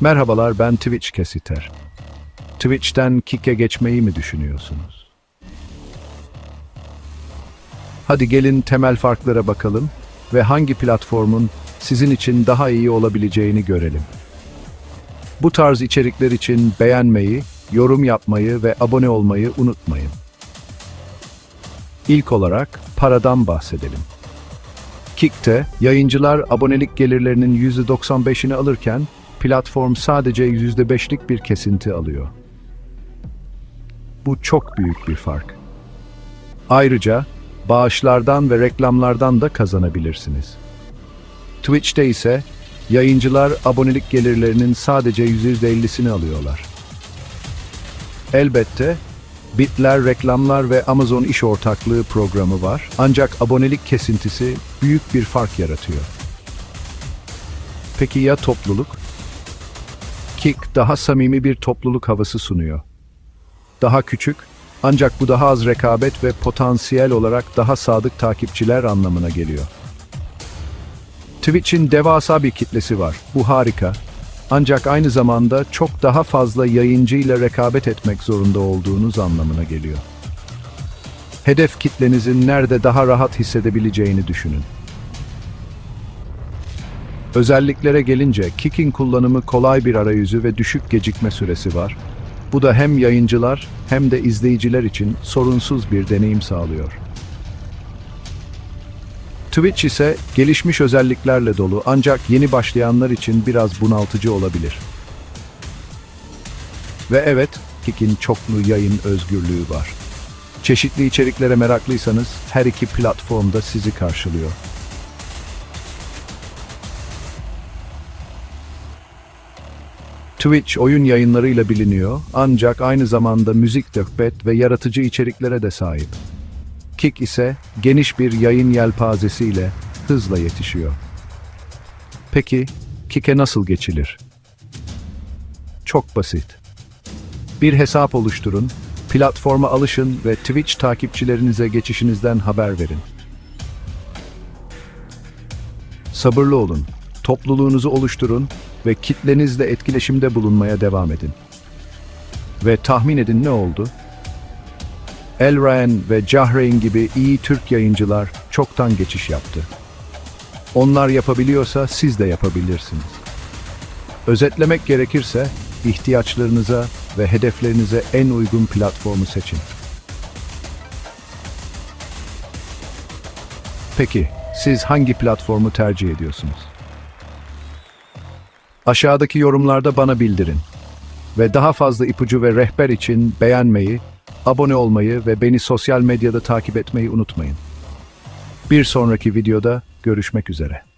Merhabalar ben Twitch Kesiter. Twitch'ten Kick'e geçmeyi mi düşünüyorsunuz? Hadi gelin temel farklara bakalım ve hangi platformun sizin için daha iyi olabileceğini görelim. Bu tarz içerikler için beğenmeyi, yorum yapmayı ve abone olmayı unutmayın. İlk olarak paradan bahsedelim. Kick'te yayıncılar abonelik gelirlerinin %95'ini alırken platform sadece %5'lik bir kesinti alıyor. Bu çok büyük bir fark. Ayrıca bağışlardan ve reklamlardan da kazanabilirsiniz. Twitch'te ise yayıncılar abonelik gelirlerinin sadece %50'sini alıyorlar. Elbette Bitler, reklamlar ve Amazon iş ortaklığı programı var. Ancak abonelik kesintisi büyük bir fark yaratıyor. Peki ya topluluk? Kick daha samimi bir topluluk havası sunuyor. Daha küçük ancak bu daha az rekabet ve potansiyel olarak daha sadık takipçiler anlamına geliyor. Twitch'in devasa bir kitlesi var. Bu harika. Ancak aynı zamanda çok daha fazla yayıncı ile rekabet etmek zorunda olduğunuz anlamına geliyor. Hedef kitlenizin nerede daha rahat hissedebileceğini düşünün. Özelliklere gelince Kick'in kullanımı kolay bir arayüzü ve düşük gecikme süresi var. Bu da hem yayıncılar hem de izleyiciler için sorunsuz bir deneyim sağlıyor. Twitch ise gelişmiş özelliklerle dolu ancak yeni başlayanlar için biraz bunaltıcı olabilir. Ve evet, Kick'in çoklu yayın özgürlüğü var. Çeşitli içeriklere meraklıysanız her iki platformda sizi karşılıyor. Twitch oyun yayınlarıyla biliniyor ancak aynı zamanda müzik, sohbet ve yaratıcı içeriklere de sahip. Kick ise geniş bir yayın yelpazesiyle hızla yetişiyor. Peki Kick'e nasıl geçilir? Çok basit. Bir hesap oluşturun, platforma alışın ve Twitch takipçilerinize geçişinizden haber verin. Sabırlı olun, topluluğunuzu oluşturun ve kitlenizle etkileşimde bulunmaya devam edin. Ve tahmin edin ne oldu? Elraen ve Cahreyn gibi iyi Türk yayıncılar çoktan geçiş yaptı. Onlar yapabiliyorsa siz de yapabilirsiniz. Özetlemek gerekirse ihtiyaçlarınıza ve hedeflerinize en uygun platformu seçin. Peki, siz hangi platformu tercih ediyorsunuz? Aşağıdaki yorumlarda bana bildirin. Ve daha fazla ipucu ve rehber için beğenmeyi, abone olmayı ve beni sosyal medyada takip etmeyi unutmayın. Bir sonraki videoda görüşmek üzere.